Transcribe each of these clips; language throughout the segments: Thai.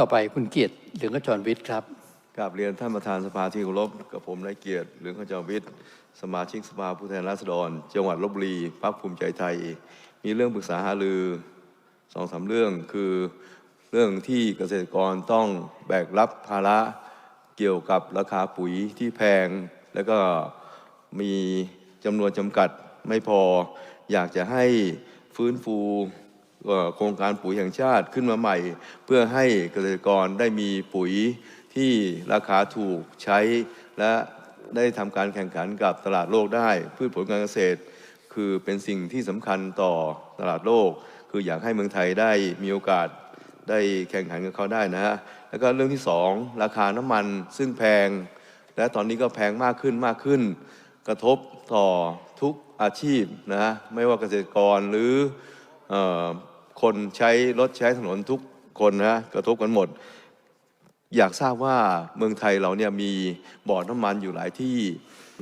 ต่อไปคุณเกียรติเหลืองกระจรวิทย์ครับกราบเรียนท่านประธานสภาที่เคารพกับผมนายเกียรติเหลืองขจรวิทย์สมาชิกสภาผู้แทนราษฎร จังหวัดลบบุรีพรรคภูมิใจไทย มีเรื่องปรึกษาหารือสองสามเรื่องคือเรื่องที่เกษตรกรต้องแบกรับภาระเกี่ยวกับราคาปุ๋ยที่แพง แล้วก็มีจำนวนจำกัดไม่พอ อยากจะให้ฟื้นฟู โครงการปุ๋ยแห่งชาติขึ้นมาใหม่ เพื่อให้เกษตรกรได้มีปุ๋ยที่ราคาถูกใช้ และได้ทำการแข่งขันกับตลาดโลกได้ พืชผลการเกษตร คือเป็นสิ่งที่สำคัญต่อตลาดโลก คืออยากให้เมืองไทยได้มีโอกาสได้แข่งขันกับเขาได้นะฮะแล้วก็เรื่องที่สองราคาน้ำมันซึ่งแพง และตอนนี้ก็แพงมากขึ้นมากขึ้น กระทบต่อทุกอาชีพนะไม่ว่าเกษตรกรหรืออ คนใช้รถใช้ถนนทุกคนนะกระทบกันหมด อยากทราบว่าเมืองไทยเราเนี่ยมีบ่อน้ำมันอยู่หลายที่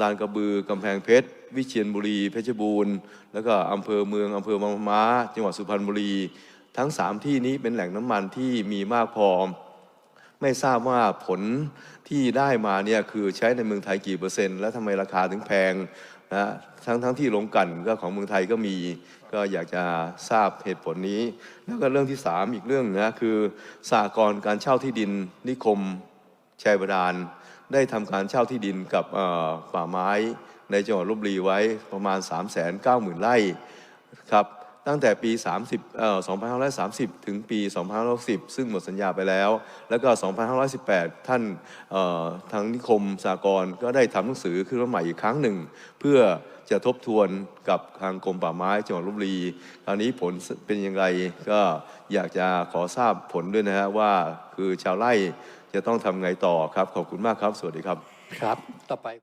ลานกระบือกำแพงเพชร วิเชียรบุรี เพชรบูรณ์ แล้วก็อำเภอเมืองอำเภอบางปะม้า จังหวัดสุพรรณบุรี ทั้งสามที่นี้เป็นแหล่งน้ำมันที่มีมากพอ ไม่ทราบว่าผลที่ได้มาเนี่ยคือใช้ในเมืองไทยกี่เปอร์เซ็นต์ และทำไมราคาถึงแพงนะทั้งทั้งที่ลงกันก็ของเมืองไทยก็มีก็อยากจะทราบเหตุผลนี้ แล้วก็เรื่องที่สามอีกเรื่องนะคือสากลการเช่าที่ดินนิคมชัยบาดาลได้ทำการเช่าที่ดินกับป่าไม้ในจังหวัดลบบุรีไว้ประมาณ 3 9 0 0 0 0ไร่ครับ ตั้งแต่ปี 30เอ่อ2530 ถึงปี 2560 ซึ่งหมดสัญญาไปแล้ว แล้วก็ 2518 ท่านเอ่อทางนิคมสากลก็ได้ทำหนังสือขึ้นมาใหม่อีกครั้งหนึ่ง เพื่อจะทบทวนกับทางกรมป่าไม้จังหวัดลบบุรีคราวนี้ผลเป็นยังไงก็อยากจะขอทราบผลด้วยนะฮะว่าคือชาวไร่จะต้องทำไงต่อครับ ขอบคุณมากครับ สวัสดีครับ ครับ ต่อไป